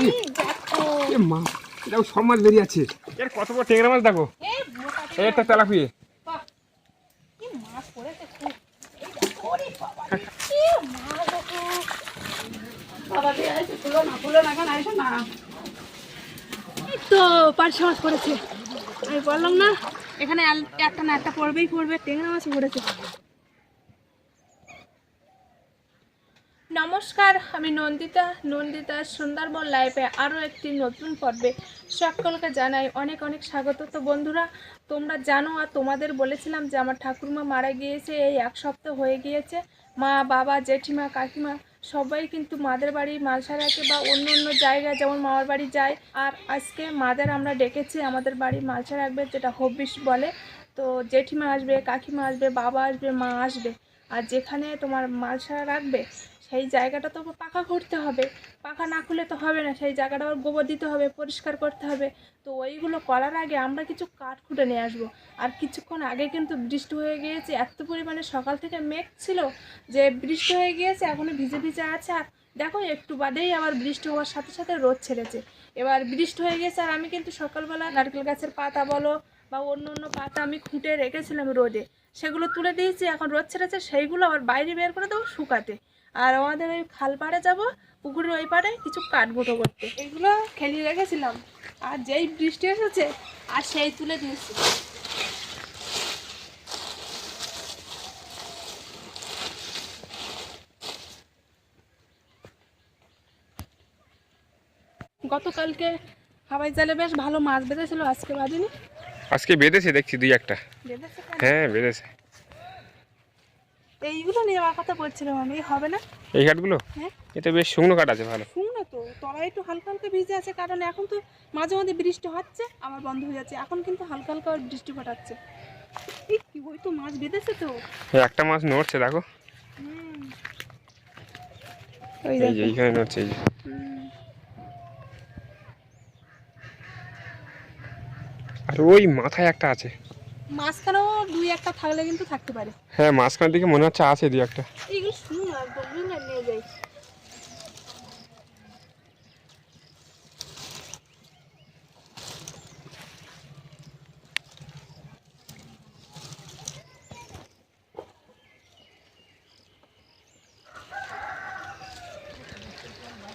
এই দেখো। এ মা এটাও সব মাছ বেরিয়ে আছে। এর কত বড় টেংরা মাছ দেখো? এই একটা তেলাপিয়ে তো তুলো না, তুলো না, না। তো পার্শে মাছ পড়েছে। আমি বললাম না এখানে একটা না একটা পড়বেই পড়বে টেংরা মাছ পড়েছে। নমস্কার, আমি নন্দিতা। নন্দিতা সুন্দরবন লাইফে আরও একটি নতুন পর্বে সকলকে জানাই অনেক অনেক স্বাগত। তো বন্ধুরা, তোমরা জানো আর তোমাদের বলেছিলাম যে আমার ঠাকুরমা মারা গিয়েছে, এই এক সপ্তাহ হয়ে গিয়েছে। মা, বাবা, জেঠিমা, কাকিমা সবাই কিন্তু মাদের বাড়ি মালসারাকে বা অন্য অন্য জায়গায় যেমন মামার বাড়ি যায়। আর আজকে মাদের আমরা ডেকেছি আমাদের বাড়ি মালসা রাখবে যেটা হবিস বলে। তো জেঠিমা আসবে, কাকিমা আসবে, বাবা আসবে, মা আসবে। আর যেখানে তোমার মালসারা রাখবে সেই জায়গাটা তো পাকা করতে হবে। পাকা না খুলে তো হবে না। সেই জায়গাটা আবার গোবর দিতে হবে, পরিষ্কার করতে হবে। তো ওইগুলো করার আগে আমরা কিছু কাঠ খুঁটে নিয়ে আসব। আর কিছুক্ষণ আগে কিন্তু বৃষ্টি হয়ে গিয়েছে, এত পরিমাণে সকাল থেকে মেঘ ছিল যে বৃষ্টি হয়ে গিয়েছে এখনও ভিজে ভিজে আছে। আর দেখো, একটু বাদেই আবার বৃষ্টি হওয়ার সাথে সাথে রোদ ছেড়েছে। এবার বৃষ্টি হয়ে গেছে আর আমি কিন্তু সকালবেলা নারকেল গাছের পাতা বলো বা অন্য অন্য পাতা আমি খুঁটে রেখেছিলাম রোদে। সেগুলো তুলে দিয়েছি, এখন রোদ ছেড়েছে, সেইগুলো আবার বাইরে বের করে দেবো শুকাতে। আর আমাদের ওই খাল পাড়ে যাব পুকুরের ওই পাড়ে কিছু কাঠগুঁটো করতে। এগুলো খেলিয়ে রেখেছিলাম। আর যেই বৃষ্টি এসেছে আর সেই তুলে দিয়েছি গতকালকে হাওয়াই জালে বেশ ভালো মাছ বেঁধেছিল আজকে বাঁধেনি। আজকে বেঁধেছে দেখছি দুই একটা। বেঁধেছে হ্যাঁ বেঁধেছে। এইগুলো নিয়ে আমার কথা বলছিলাম আমি হবে না? এই ঘাটগুলো? হ্যাঁ। এটা বেশ শুকনো কাঠ আছে ভালো। শুকনো তো তলায় একটু হালকা হালকা ভিজে আছে কারণ এখন তো মাঝে মাঝে বৃষ্টি হচ্ছে আবার বন্ধ হয়ে যাচ্ছে এখন কিন্তু হালকা হালকা বৃষ্টি ফোটাচ্ছে কি ওই তো মাছ বেঁধেছে তো? একটা মাছ নড়ছে দেখো। ওই যে এইখানে নড়ছে এই যে। আর ওই মাথায় একটা আছে। মাঝখানেও দুই একটা থাকলে কিন্তু থাকতে পারে। হ্যাঁ মাঝখানের দিকে মনে হচ্ছে আছে দুই একটা। এইগুলো শুনুন না বলুন না নিয়ে যাই।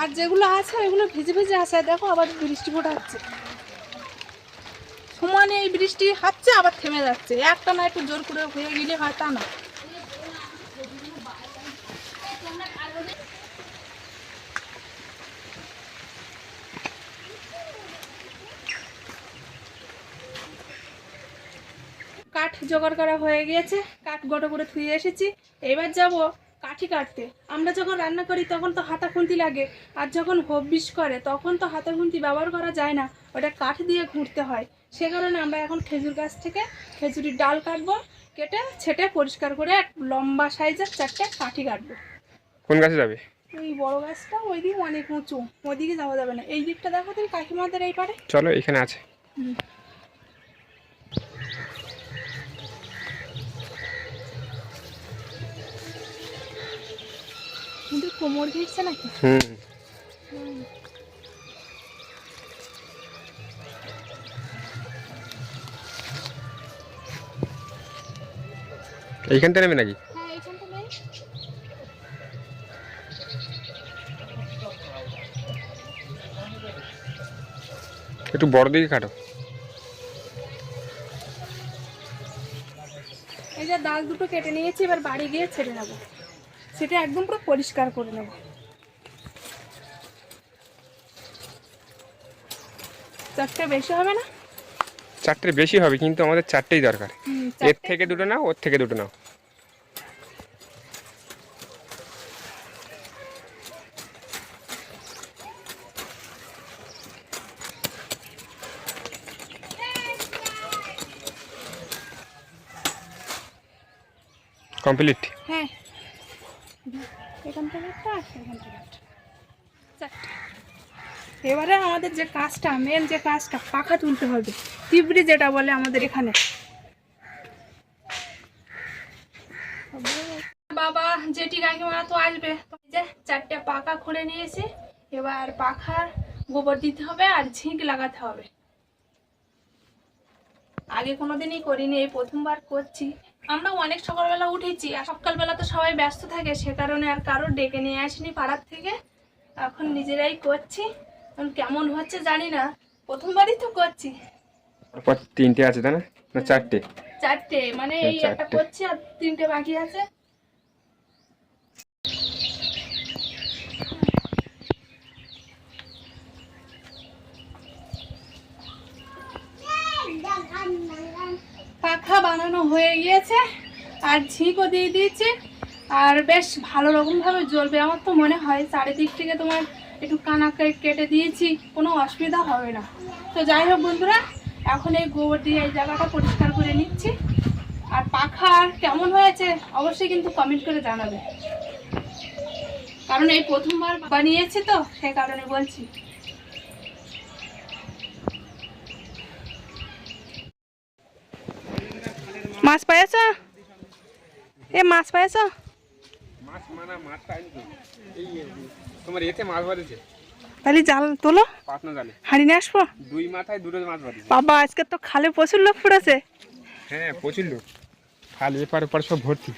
আর যেগুলো আছে ওইগুলো ভিজে ভিজে আছে। দেখো আবার বৃষ্টি ফোটাচ্ছে সমানে এই বৃষ্টি হচ্ছে আবার থেমে যাচ্ছে। একটা না একটু জোর করে হয়ে গেলে হয় তা না। কাঠ জোগাড় করা হয়ে গিয়েছে, কাঠ গোটো করে থুয়ে এসেছি। এবার যাব কাঠি কাটতে। আমরা যখন রান্না করি, তখন তো হাতা খুন্তি লাগে। আর যখন হবিষ করে, তখন তো হাতা খুন্তি ব্যবহার করা যায় না। ওটা কাঠ দিয়ে ঘুরতে হয়। সে কারণে আমরা এখন খেজুর গাছ থেকে খেজুরির ডাল কাটবো কেটে ছেটে পরিষ্কার করে এক লম্বা সাইজের চারটে কাঠি কাটবো। কোন গাছে যাবে? এই বড় গাছটা ওই দিকে অনেক উঁচু ওইদিকে যাওয়া যাবে না। এই দিকটা দেখো তুমি কাকিমাদের এই পারে। চলো এখানে আছে। কিন্তু কোমর ঘিরছে নাকি? হুম। এইখানটা নেবে নাকি? হ্যাঁ একটু বড় দিকে কাটো। এই যে ডাল দুটো কেটে নিয়েছি এবার বাড়ি গিয়ে ছেড়ে নেব। সেটা একদম পুরো পরিষ্কার করে নেব। চারটে বেশি হবে না? চারটে বেশি হবে কিন্তু আমাদের চারটেই দরকার। এর থেকে দুটো নাও ওর থেকে দুটো নাও। কমপ্লিট হ্যাঁ। এখান থেকে একটা এখান থেকে একটা। এবারে আমাদের যে কাজটা মেন যে কাজটা পাখা তুলতে হবে। তিবড়ি যেটা বলে আমাদের এখানে। বাবা, জেঠি কাকিমা তো আসবে। যে চারটে পাকা খুলে নিয়েছি। এবার পাখার গোবর দিতে হবে আর ঝিঁক লাগাতে হবে। আগে কোনোদিনই করিনি, এই প্রথমবার করছি। আমরা অনেক সকালবেলা উঠেছি, আর সকালবেলা তো সবাই ব্যস্ত থাকে, সে কারণে আর কারোর ডেকে নিয়ে আসিনি পাড়ার থেকে। এখন নিজেরাই করছি। কেমন হচ্ছে জানি না। প্রথমবারই তো করছি। তারপর তিনটে আছে তাই না? না চারটে। চারটে মানে হ্যাঁ, এই একটা। করছি আর তিনটে বাকি আছে। পাখা বানানো হয়ে গিয়েছে আর ঝিঁকও দিয়ে দিয়েছি আর বেশ ভালো রকমভাবে জ্বলবে। আমার তো মনে হয় চারিদিক থেকে তোমার একটু কানাকে কেটে দিয়েছি কোনো অসুবিধা হবে না। তো যাই হোক বন্ধুরা এখন এই গোবর দিয়ে এই জায়গাটা পরিষ্কার করে নিচ্ছি। আর পাখা কেমন হয়েছে অবশ্যই কিন্তু কমেন্ট করে জানাবে। কারণ এই প্রথমবার বানিয়েছি তো, সেই কারণে বলছি। মাছ পাইছ? এ মাছ পাইছ? মাছ মানা মাছ পাইনি তোমার এতে মাছ বাঁধেছে তাহলে জাল তোলো। হাঁড়ি নিয়ে আসব? দুই মাথায় দুটো মাছ বাবা আজকে তো খালে প্রচুর লোক পড়েছে হ্যাঁ প্রচুর লোক। খাল এপার ওপার সব ভর্তি।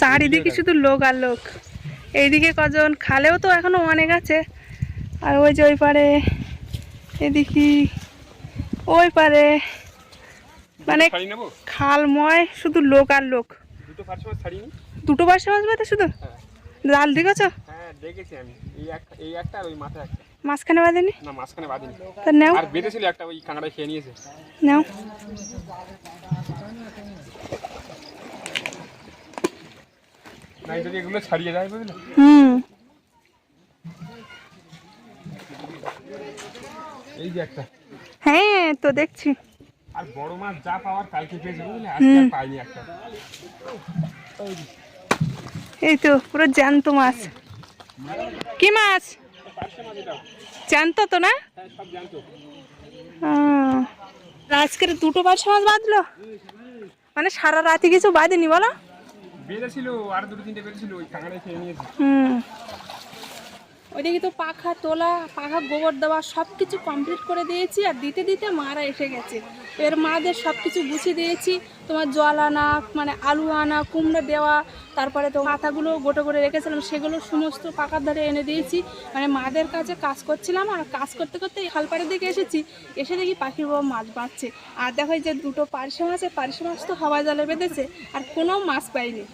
চারিদিকে শুধু লোক আর লোক। এইদিকে কজন খালেও তো এখনও অনেক আছে। আর ওই যে ওই পারে এদিকে ওই পারে। মানে খালময় শুধু লোক আর লোক। দুটো পাঁচশো মাছ বাদে শুধু? হ্যাঁ। জাল দিকেছ হ্যাঁ দেখেছি আমি। এই একটা এই একটা আর ওই মাথায় একটা। মাঝখানে বাঁধেনি? না মাঝখানে বাঁধিনি। তা নেও। আর বেঁধেছিল একটা ওই কাঁকড়ায় খেয়ে নিয়েছে। নেও। না যদি এগুলো ছাড়িয়ে যায় বুঝলে? হুম। এই যে একটা। হ্যাঁ তো দেখছি। আর বড় মাছ যা পাওয়ার কালকে পেয়েছে বুঝলে? আজকে আর পাইনি একটা। এই তো পুরো জ্যান্ত মাছ। কি মাছ? জ্যান্ত তো না? জানতো আজকের দুটো বার সমাজ বাঁধলো? মানে সারা রাতে কিছু বাঁধেনি বলো? বেড়েছিল আর দুটো তিনটে বেড়েছিল ওই খেয়ে নিয়েছে। হুম। ওইদিকে তো পাখা তোলা, পাখা গোবর দেওয়া সব কিছু কমপ্লিট করে দিয়েছি আর দিতে দিতে মারা এসে গেছে। এর মাদের সব কিছু গুছিয়ে দিয়েছি। তোমার জল আনা মানে আলু আনা, কুমড়ো দেওয়া, তারপরে তো পাতাগুলো গোটো করে রেখেছিলাম, সেগুলো সমস্ত পাকার ধারে এনে দিয়েছি। মানে মাদের কাছে কাজ করছিলাম আর কাজ করতে করতে এই খালপাড়ের দিকে এসেছি। এসে দেখি পাখির বাবা মাছ বাঁচছে। আর দেখো যে দুটো পার্শে মাছ পার্শে মাছ তো হাওয়া জলে বেঁধেছে, আর কোনো মাছ পাইনি।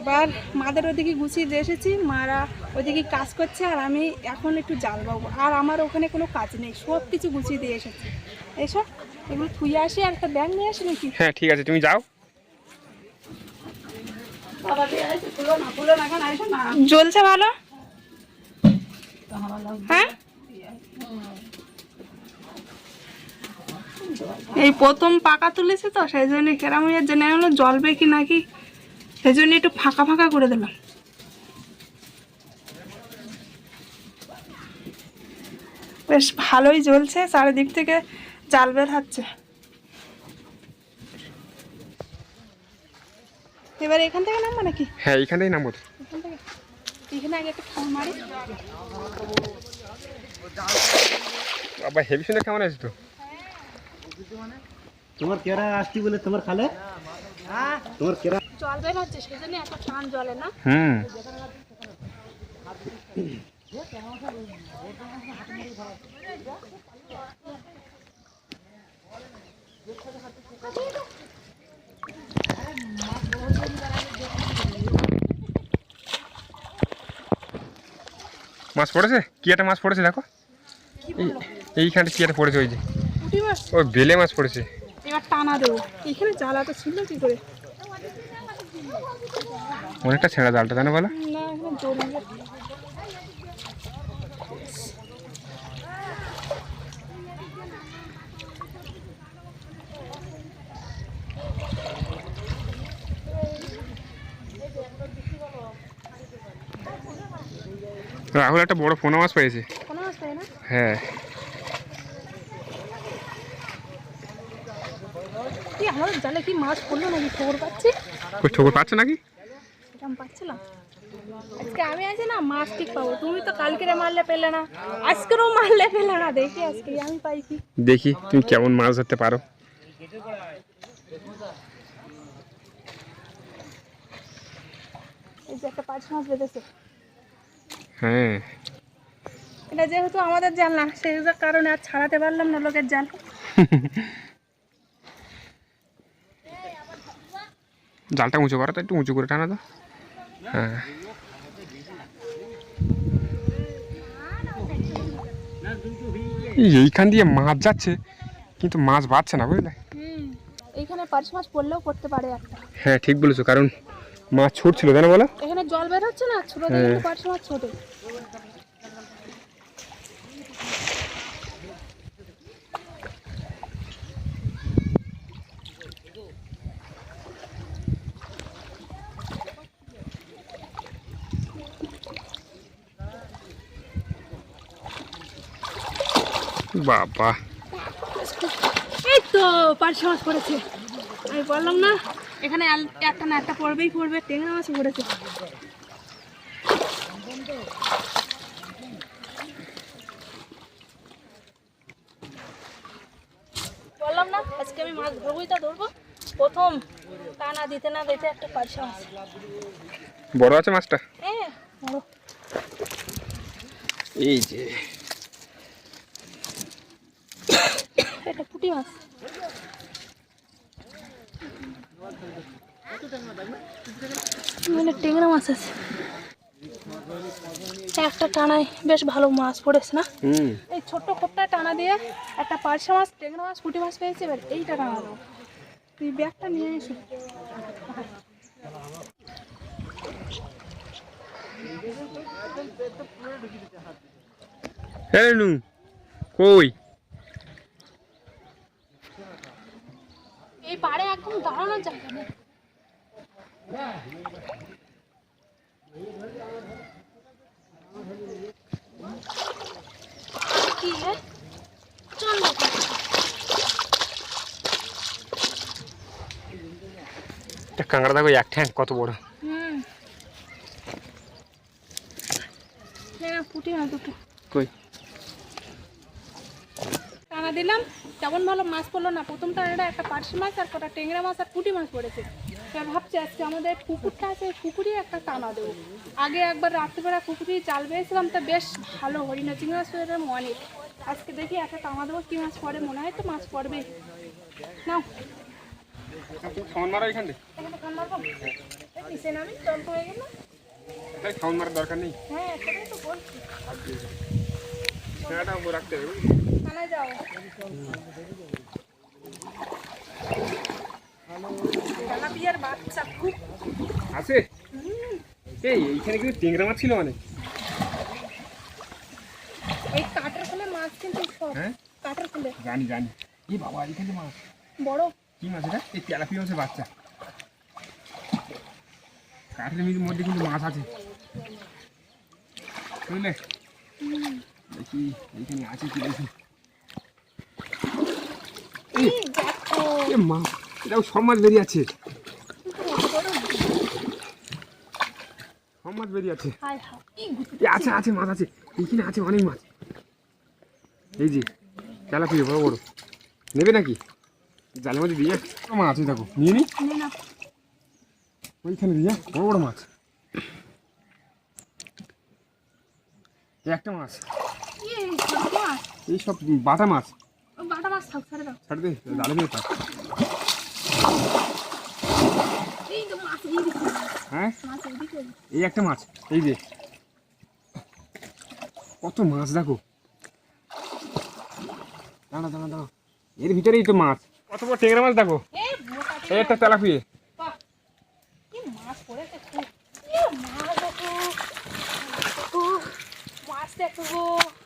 এবার মাদের ওদিকে গুছিয়ে দিয়ে এসেছি মারা ওদিকে কাজ করছে আর আমি এখন একটু জাল পাবো আর আমার ওখানে কোনো কাজ নেই সব কিছু গুছিয়ে দিয়ে এসেছি। এসব এগুলো থুয়ে আসি আর একটা ব্যাগ নিয়ে আসি নাকি? হ্যাঁ ঠিক আছে তুমি যাও। জ্বলছে ভালো? হ্যাঁ? এই প্রথম পাকা তুলেছে তো সেই জন্য কেরাম জেনে হলো জ্বলবে কি নাকি? সেই জন্য একটু ফাঁকা ফাঁকা করে দিলাম। বেশ ভালোই জ্বলছে চারিদিক থেকে জাল বের হচ্ছে। এবার এখান থেকে নামবো নাকি? হ্যাঁ এইখানটাই নামবো এখান থেকে? এখানে আগে একটা খাওয়া মারি। বাবা হেভি সুন্দর কেমন আছে তো? তোমার কেরা আসছি বলে তোমার খালে? তোমার কেরা জল বের হচ্ছে সেই জন্য এত টান জলে না? হুম। মাছ পড়েছে? কি একটা মাছ পড়েছে দেখো। এই এইখানটা কি একটা পড়েছে ওই যে। পুঁটি মাছ? ওই বেলে মাছ পড়েছে। এবার টানা দেবো। এখানে জ্বালা তো ছিল কি করে? অনেকটা ছেঁড়া জালটা বলো? না এখানে রাহুল একটা বড় ফোনা মাছ পেয়েছে। হ্যাঁ। আমাদের জালে কি মাছ পড়ল নাকি? খবর পাচ্ছি? ঠোকর পাচ্ছে নাকি? পাচ্ছিলাম। আজকে আমি আছি না মাছ ঠিক পাবো তুমি তো কালকে মারলে পেলে না আজকেরও মারলে পেলে না। দেখি আজকে আমি পাই কি। দেখি তুমি কেমন মাছ ধরতে পারো। এই যে একটা পাঁচ মাছ বেঁধেছে। হ্যাঁ। এটা যেহেতু আমাদের জাল না সেই কারণে আর ছাড়াতে পারলাম না লোকের জাল। জালটা উঁচু করো তো একটু উঁচু করে টানা তো। হ্যাঁ। এইখান দিয়ে মাছ যাচ্ছে কিন্তু মাছ বাড়ছে না বুঝলে? এইখানে পাঁচ মাছ পড়লেও পড়তে পারে একটা। হ্যাঁ ঠিক বলেছ কারণ মাছ ছুটছিল তাই না বলো? এখানে জল বের হচ্ছে না? ছোট হ্যাঁ। মাছ ছোট। বাবা। এই তো পাঁচশো মাছ পড়েছে। আমি বললাম না এখানে একটা না একটা পড়বেই পড়বে টেংরা মাছ পড়েছে। বললাম না আজকে আমি মাছ ধরবোই তা ধরবো। প্রথম টানা দিতে না দিতে একটা পাঁচশো মাছ বড় আছে মাছটা? হ্যাঁ বড়। এই যে। এটা পুঁটি মাছ। টেংরা মাছ আছে। একটা টানায় বেশ ভালো মাছ পড়েছে না? এই ছোট্ট খোপটা টানা দিয়ে একটা পার্শা মাছ টেংরা মাছ পুঁটি মাছ পেয়েছে এবার এইটা টানা দেবো তুই ব্যাগটা নিয়ে এসো। কই এই পাড়ে একদম দাঁড়ানোর জায়গা নেই। কি হে? চল একটা কাঁকড়া দেখো এক ঠ্যাং কত বড়? হুম। হ্যাঁ পুঁটি মাছ দুটো। কই? টানা দিলাম। তেমন ভালো মাছ পড়ল না? প্রথম টানাটা একটা পার্শি মাছ আর কটা টেংরা মাছ আর পুঁটি মাছ পড়েছে। এবার ভাবছি আজকে আমাদের পুকুরটা আছে পুকুরে একটা টানা দেবো। আগে একবার রাত্রিবেলা পুকুরে জাল বেয়েছিলাম তা বেশ ভালো হরিণা চিংড়ি মাছ পেয়ে অনেক। আজকে দেখি একটা টানা দেবো কী মাছ পড়ে? মনে হয় তো মাছ পড়বে নাও। সাউন্ড মারা এখান থেকে এখানে মারবো? নিচে নামি জল গেল। সাউন্ড মারার দরকার নেই। হ্যাঁ সেটাই তো বলছি। রাখতে হবে আছে? এই এইখানে কিন্তু টেংরা মাছ ছিল অনেক এই কাটার ফলে মাছ কিন্তু সব। হ্যাঁ? কাটার ফলে জানি জানি। এই বাবা এখানে মাছ। বড়। কি মাছ এটা? এই তেলাপিয়া মাছের বাচ্চা। কাঠের মধ্যে কিন্তু মাছ আছে। বুঝলে? দেখি এইখানে আছে কি দেখি এই দেখো এ মা এটাও সব মাছ বেরিয়ে আছে। সব মাছ বেরিয়ে আছে। আছে আছে মাছ আছে। এইখানে আছে অনেক মাছ। এই যে তেলাপিয়া বড় বড়। নেবে নাকি? জালের মধ্যে দিয়ে মাছ আছে দেখো। নিয়ে নি। ওইখানে দিয়ে বড় বড় মাছ। একটা মাছ? এই সব বাটা মাছ। মাছ থাক ছেড়ে দাও ছাড় দে জালে দিয়ে থাক এই তো মাছ এইদিকে হ্যাঁ? মাছ এই একটা মাছ এই যে। কত মাছ দেখো। দাঁড়া দাঁড়া দাঁড়া। এর ভিতরেই তো মাছ। কত বড় টেংরা মাছ দেখো। এই একটা তেলাপিয়ে। কি মাছ পড়েছে খুব। মাছ দেখো। মাছ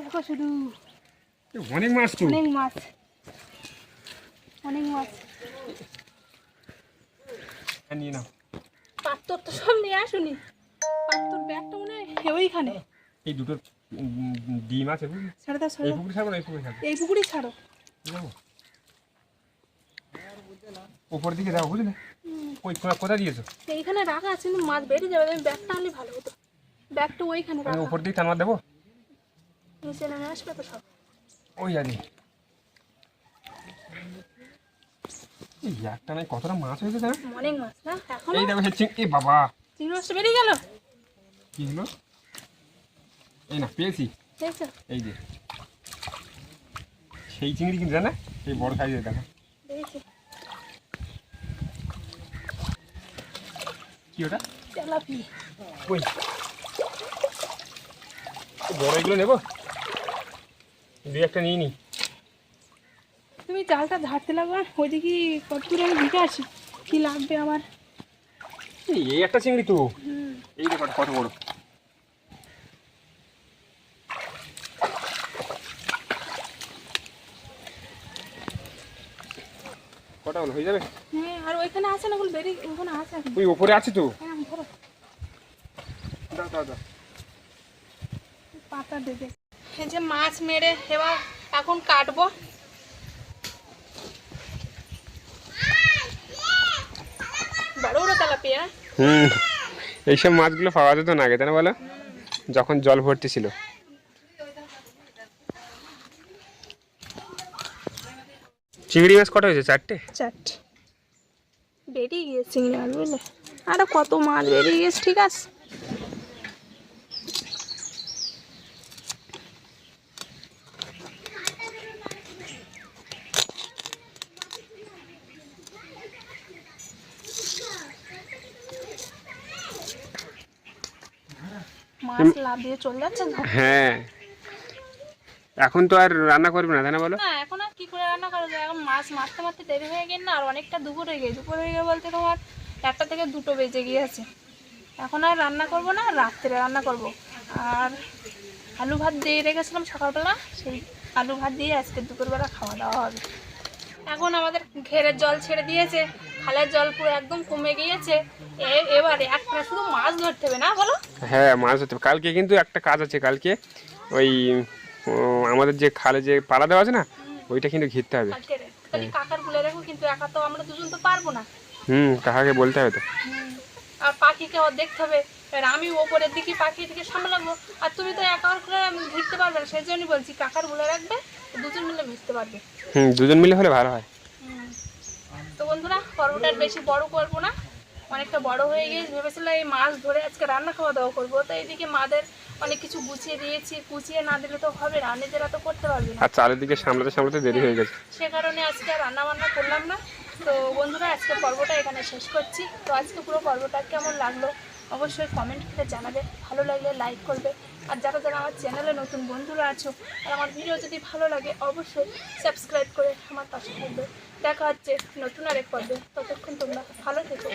দেখো শুধু। অনেক মাছ তো। অনেক মাছ। অনেক মাছ। হ্যাঁ, নিয়ে নাও। পাত্তর তো সব নিয়ে আসুনি। পাত্তর ব্যাগটা মনে হয় ওইখানে। এই দুটোর ডিম আছে বুঝলি? ছেড়ে দাও ছেড়ে। এই পুকুরে না এই পুকুরে থাকব এই পুকুরেই ছাড়ো। উপর দিকে যাও বুঝলে? ওই কোনা কোথায় দিয়েছ? এইখানে রাখা আছে কিন্তু মাছ বেরিয়ে যাবে আমি ব্যাগটা আনলে ভালো হতো। ব্যাগটা ওইখানে উপর দিকে টানবার দেবো? নিচে নেমে আসবে তো সব। ওই একটা নাই কতটা মাছ হয়েছে না অনেক মাছ না? এখনও? এই দেখো সে বাবা। চিংড়ি মাছটা বেরিয়ে গেল? কি হলো? এই না পেয়েছি। এই যে। সেই চিংড়ি কিন্তু জানা? এই বড় সাইজের দেখো। কি ওটা? তেলাপি বড় এগুলো নেব? দুই একটা নিয়ে নি। তুমি জালটা ঝাড়তে লাগো আর ওইদিকে কত দূরে আমি দিকে আসি কি লাগবে আমার? এই একটা চিংড়ি তো। এই দেখো কত বড়? কটা হলো? হয়ে যাবে? হ্যাঁ আর ওইখানে আছে না ওগুলো বেরিয়ে ওখানে আছে ওই ওপরে আছে তো। হ্যাঁ ধরো। দাও দাও দাও। পাতা দেবে। এই যে মাছ মেরে এবার এখন কাটবো। বড় বড় তেলাপিয়া। হুম এইসব মাছগুলো পাওয়া যেত না আগে তাই না বলো? যখন জল ভর্তি ছিল। চিংড়ি মাছ কটা হয়েছে? চারটে? চারটে। বেরিয়ে গিয়েছে চিংড়ি মাছ বুঝলে আরে কত মাছ বেরিয়ে গেছে ঠিক আছে। দিয়ে চলে যাচ্ছে হ্যাঁ। এখন তো আর রান্না করবে না তাই না বলো? না এখন আর কি করে রান্না করা যায়? এখন মাছ মারতে মারতে দেরি হয়ে গেল না আর অনেকটা দুপুর হয়ে গেছে। দুপুর হয়ে গেছে বলতে তোমার একটা থেকে দুটো বেজে গিয়েছে। এখন আর রান্না করব না রাত্রে রান্না করব। আর আলু ভাত দিয়ে রেখেছিলাম সকালবেলা সেই আলু ভাত দিয়ে আজকে দুপুরবেলা খাওয়া দাওয়া হবে। এখন আমাদের ঘেরের জল ছেড়ে দিয়েছে খালের জল পুরো একদম কমে গিয়েছে। এবারে একটা শুধু মাছ ধরতে হবে না বলো? হ্যাঁ মাছ ধরতে। কালকে কিন্তু একটা কাজ আছে কালকে ওই আমাদের যে খালে যে পাড়া দেওয়া আছে না ওইটা কিন্তু ঘিরতে হবে। কাকার বলে রাখো কিন্তু একা তো আমরা দুজন তো পারব না। হুম কাকাকে বলতে হবে তো। আর পাখিকে দেখতে হবে। এবার আমি ওপরের দিকে পাখিটিকে সামলাবো। আর তুমি তো একা করে ঘিরতে পারবে না সেই জন্যই বলছি কাকার বলে রাখবে দুজন মিলে মিশতে পারবে। হুম দুজন মিলে হলে ভালো হয়। তো বন্ধুরা পর্বটা বেশি বড় করব না। অনেকটা বড় হয়ে গিয়ে ভেবেছিলাম এই মাছ ধরে আজকে রান্না খাওয়া দাওয়া করব। তো এইদিকে মাদের অনেক কিছু গুছিয়ে দিয়েছি। গুছিয়ে না দিলে তো হবে না নিজেরা তো করতে পারবে না। আর চারিদিকে সামলাতে সামলাতে দেরি হয়ে গেছে। সে কারণে আজকে আর রান্না বান্না করলাম না। তো বন্ধুরা আজকে পর্বটা এখানে শেষ করছি। তো আজকে পুরো পর্বটা কেমন লাগল অবশ্যই কমেন্ট করে জানাবে। ভালো লাগলে লাইক করবে। আর যারা যারা আমার চ্যানেলে নতুন বন্ধুরা আছো আর আমার ভিডিও যদি ভালো লাগে অবশ্যই সাবস্ক্রাইব করে আমার পাশে থাকবে। দেখা হচ্ছে নতুন আরেক পর্বে। ততক্ষণ তোমরা ভালো থেকো